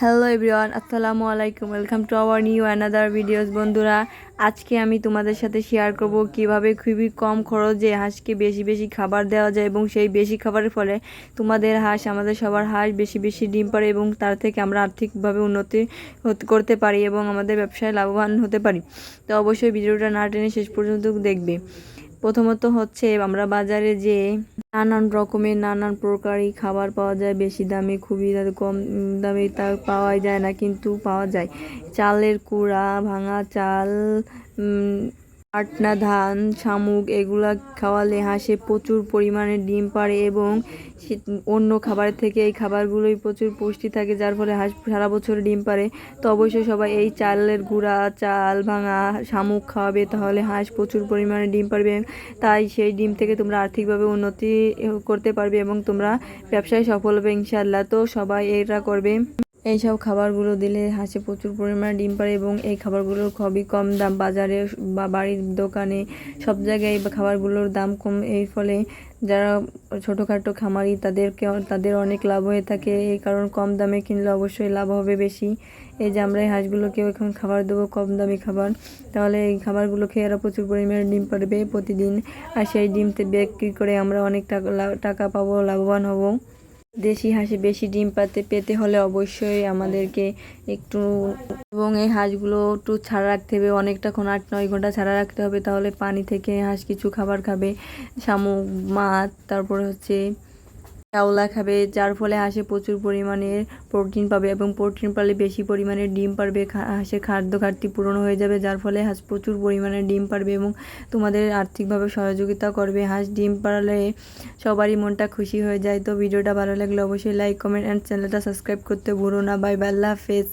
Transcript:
Hello everyone আসসালামু আলাইকুম welcome to our new another videos বন্ধুরা। আজকে আমি তোমাদের সাথে শেয়ার করব কীভাবে খুবই কম খরচে হাঁসকে বেশি বেশি খাবার দেওয়া যায় এবং সেই বেশি খাবারের ফলে তোমাদের হাঁস, আমাদের সবার হাঁস বেশি বেশি ডিম পারে এবং তার থেকে আমরা আর্থিকভাবে উন্নতি করতে পারি এবং আমাদের ব্যবসায় লাভবান হতে পারি। তো অবশ্যই ভিডিওটা না টেনে শেষ পর্যন্ত দেখবে। প্রথমত হচ্ছে আমরা বাজারে যে নানান রকমের নানান প্রকারই খাবার পাওয়া যায়, বেশি দামে, খুবই কম দামে তা পাওয়া যায় না, কিন্তু পাওয়া যায়। চালের কুড়া, ভাঙা চাল আটনা ধান শামুক এগুলা খাওয়ালে হাঁসে প্রচুর পরিমাণে ডিম পাড়ে এবং অন্য খাবারের থেকে এই খাবারগুলোই প্রচুর পুষ্টি থাকে, যার ফলে হাঁস সারা বছর ডিম পারে তো অবশ্যই সবাই এই চালের গুঁড়া, চাল, ভাঙা, শামুক খাওয়াবে, তাহলে হাঁস প্রচুর পরিমাণে ডিম পারবে তাই সেই ডিম থেকে তোমরা আর্থিকভাবে উন্নতি করতে পারবে এবং তোমরা ব্যবসায় সফল হবে ইনশাল্লাহ তো সবাই এটা করবে। এইসব খাবারগুলো দিলে হাঁসে প্রচুর পরিমাণে ডিম পারে এবং এই খাবারগুলোর খুবই কম দাম। বাজারে বা বাড়ির দোকানে সব জায়গায় খাবারগুলোর দাম কম। এই ফলে যারা ছোটোখাটো খামারি, তাদেরকে তাদের অনেক লাভ হয়ে থাকে। এই কারণ কম দামে কিনলে অবশ্যই লাভ হবে বেশি। এই যে আমরা এই হাঁসগুলোকেও এখন খাবার দেবো, কম দামি খাবার। তাহলে এই খাবারগুলো খেয়ে এরা প্রচুর পরিমাণে ডিম পারবে প্রতিদিন। আর সেই ডিমতে বিক্রি করে আমরা অনেক টাকা টাকা পাবো, লাভবান হব। দেশি হাঁসে বেশি ডিম পাতে, পেতে হলে অবশ্যই আমাদেরকে একটু এবং এই হাঁসগুলো একটু ছাড়া রাখতে হবে। অনেকটাক্ষণ আট, নয় ঘণ্টা ছাড়া রাখতে হবে। তাহলে পানি থেকে হাঁস কিছু খাবার খাবে। শামুক, মাছ, তারপরে হচ্ছে চাউলা খাবে, যার ফলে হাঁসে প্রচুর পরিমাণে প্রোটিন পাবে এবং প্রোটিন পালে বেশি পরিমাণে ডিম পারবে হাঁসের খাদ্য ঘাটতি পূরণ হয়ে যাবে, যার ফলে হাঁস প্রচুর পরিমাণে ডিম পারবে এবং তোমাদের আর্থিকভাবে সহযোগিতা করবে। হাঁস ডিম পারলে সবারই মনটা খুশি হয়ে যায়। তো ভিডিওটা ভালো লাগলে অবশ্যই লাইক কমেন্ট অ্যান্ড চ্যানেলটা সাবস্ক্রাইব করতে ভুলো না। By Balla face